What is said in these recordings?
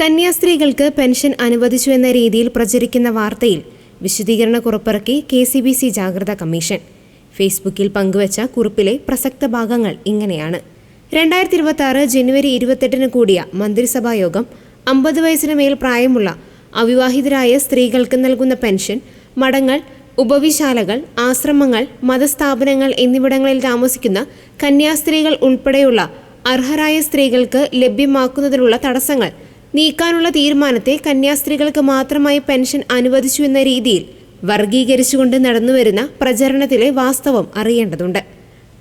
കന്യാസ്ത്രീകൾക്ക് pension അനുവദിച്ചു എന്ന രീതിയിൽ പ്രചരിക്കുന്ന വാർത്തയിൽ വിശദീകരണ കുറപ്പിറക്കി കെ സി ബി സി ജാഗ്രതാ കമ്മീഷൻ. ഫേസ്ബുക്കിൽ പങ്കുവച്ച കുറിപ്പിലെ പ്രസക്ത ഭാഗങ്ങൾ ഇങ്ങനെയാണ്. രണ്ടായിരത്തി ഇരുപത്തി ആറ് ജനുവരി ഇരുപത്തെട്ടിന് കൂടിയ മന്ത്രിസഭാ യോഗം അമ്പത് വയസ്സിന് മേൽ പ്രായമുള്ള അവിവാഹിതരായ സ്ത്രീകൾക്ക് നൽകുന്ന പെൻഷൻ മഠങ്ങൾ ഉപവിശാലകൾ ആശ്രമങ്ങൾ മതസ്ഥാപനങ്ങൾ എന്നിവിടങ്ങളിൽ താമസിക്കുന്ന കന്യാസ്ത്രീകൾ ഉൾപ്പെടെയുള്ള അർഹരായ സ്ത്രീകൾക്ക് ലഭ്യമാക്കുന്നതിനുള്ള തടസ്സങ്ങൾ നീക്കാനുള്ള തീരുമാനത്തെ കന്യാസ്ത്രീകൾക്ക് മാത്രമായി പെൻഷൻ അനുവദിച്ചു എന്ന രീതിയിൽ വർഗീകരിച്ചുകൊണ്ട് നടന്നുവരുന്ന പ്രചരണത്തിലെ വാസ്തവം അറിയേണ്ടതുണ്ട്.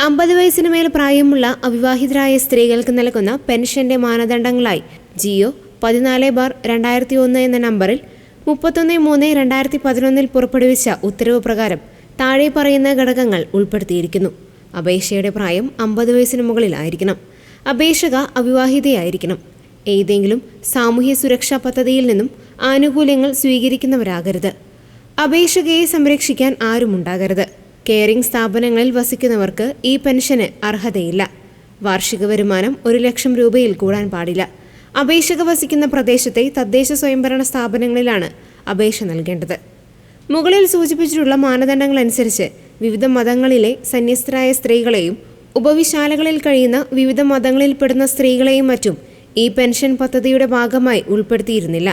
അമ്പത് വയസ്സിന് മേൽ പ്രായമുള്ള അവിവാഹിതരായ സ്ത്രീകൾക്ക് നൽകുന്ന പെൻഷന്റെ മാനദണ്ഡങ്ങളായി ജിയോ പതിനാല് ബാർ രണ്ടായിരത്തി ഒന്ന് എന്ന നമ്പറിൽ മുപ്പത്തൊന്ന് മൂന്ന് രണ്ടായിരത്തി പതിനൊന്നിൽ പുറപ്പെടുവിച്ച ഉത്തരവ് പ്രകാരം താഴെ പറയുന്ന ഘടകങ്ങൾ ഉൾപ്പെടുത്തിയിരിക്കുന്നു. അപേക്ഷയുടെ പ്രായം അമ്പത് വയസ്സിന് മുകളിലായിരിക്കണം. അപേക്ഷക അവിവാഹിതയായിരിക്കണം. ഏതെങ്കിലും സാമൂഹ്യ സുരക്ഷാ പദ്ധതിയിൽ നിന്നും ആനുകൂല്യങ്ങൾ സ്വീകരിക്കുന്നവരാകരുത്. അപേക്ഷകയെ സംരക്ഷിക്കാൻ ആരുമുണ്ടാകരുത് കെയറിംഗ് സ്ഥാപനങ്ങളിൽ വസിക്കുന്നവർക്ക് ഈ പെൻഷന് അർഹതയില്ല. വാർഷിക വരുമാനം ഒരു ലക്ഷം രൂപയിൽ കൂടാൻ പാടില്ല. അപേക്ഷക വസിക്കുന്ന പ്രദേശത്തെ തദ്ദേശ സ്വയംഭരണ സ്ഥാപനങ്ങളിലാണ് അപേക്ഷ നൽകേണ്ടത്. മുകളിൽ സൂചിപ്പിച്ചിട്ടുള്ള മാനദണ്ഡങ്ങൾ അനുസരിച്ച് വിവിധ മതങ്ങളിലെ സന്യസ്തരായ സ്ത്രീകളെയും ഉപവിശാലകളിൽ കഴിയുന്ന വിവിധ മതങ്ങളിൽപ്പെടുന്ന സ്ത്രീകളെയും മറ്റും ഈ പെൻഷൻ പദ്ധതിയുടെ ഭാഗമായി ഉൾപ്പെടുത്തിയിരുന്നില്ല.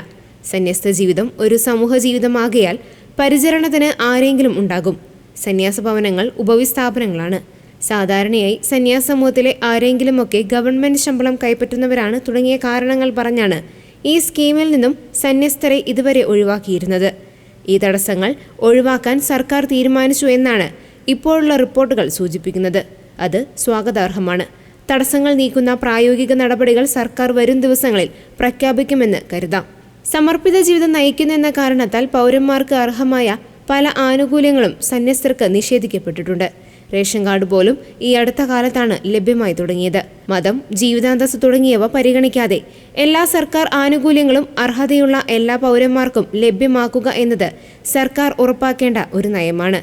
സന്യസ്ത ജീവിതം ഒരു സമൂഹ ജീവിതമാകയാൽ പരിചരണത്തിന് ആരെങ്കിലും ഉണ്ടാകും. സന്യാസ ഭവനങ്ങൾ ഉപവിസ്ഥാപനങ്ങളാണ്. സാധാരണയായി സന്യാസ സമൂഹത്തിലെ ആരെങ്കിലുമൊക്കെ ഗവൺമെന്റ് ശമ്പളം കൈപ്പറ്റുന്നവരാണ് തുടങ്ങിയ കാരണങ്ങൾ പറഞ്ഞാണ് ഈ സ്കീമിൽ നിന്നും സന്യസ്തരെ ഇതുവരെ ഒഴിവാക്കിയിരുന്നത്. ഈ തടസ്സങ്ങൾ ഒഴിവാക്കാൻ സർക്കാർ തീരുമാനിച്ചു എന്നാണ് ഇപ്പോഴുള്ള റിപ്പോർട്ടുകൾ സൂചിപ്പിക്കുന്നത്. അത് സ്വാഗതാർഹമാണ്. തടസ്സങ്ങൾ നീക്കുന്ന പ്രായോഗിക നടപടികൾ സർക്കാർ വരും ദിവസങ്ങളിൽ പ്രഖ്യാപിക്കുമെന്ന് കരുതാം. സമർപ്പിത ജീവിതം നയിക്കുന്നെന്ന കാരണത്താൽ പൗരന്മാർക്ക് അർഹമായ പല ആനുകൂല്യങ്ങളും സന്യസ്തർക്ക് നിഷേധിക്കപ്പെട്ടിട്ടുണ്ട്. റേഷൻ കാർഡ് പോലും ഈ അടുത്ത കാലത്താണ് ലഭ്യമായി തുടങ്ങിയത്. മതം ജീവിതാന്തസ് തുടങ്ങിയവ പരിഗണിക്കാതെ എല്ലാ സർക്കാർ ആനുകൂല്യങ്ങളും അർഹതയുള്ള എല്ലാ പൗരന്മാർക്കും ലഭ്യമാക്കുക എന്നത് സർക്കാർ ഉറപ്പാക്കേണ്ട ഒരു നയമാണ്.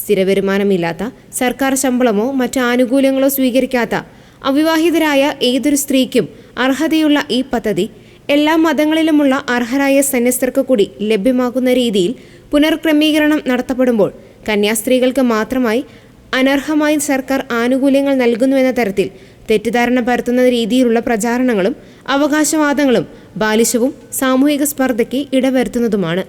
സ്ഥിരവരുമാനമില്ലാത്ത സർക്കാർ ശമ്പളമോ മറ്റ് ആനുകൂല്യങ്ങളോ സ്വീകരിക്കാത്ത അവിവാഹിതരായ ഏതൊരു സ്ത്രീക്കും അർഹതയുള്ള ഈ പദ്ധതി എല്ലാ മതങ്ങളിലുമുള്ള അർഹരായ സന്യസ്തർക്ക് കൂടി ലഭ്യമാകുന്ന രീതിയിൽ പുനർക്രമീകരണം നടത്തപ്പെടുമ്പോൾ കന്യാസ്ത്രീകൾക്ക് മാത്രമായി അനർഹമായി സർക്കാർ ആനുകൂല്യങ്ങൾ നൽകുന്നുവെന്ന തരത്തിൽ തെറ്റിദ്ധാരണ പരത്തുന്ന രീതിയിലുള്ള പ്രചാരണങ്ങളും അവകാശവാദങ്ങളും ബാലിശവും സാമൂഹിക സ്പർദ്ധയ്ക്ക് ഇടവരുത്തുന്നതുമാണ്.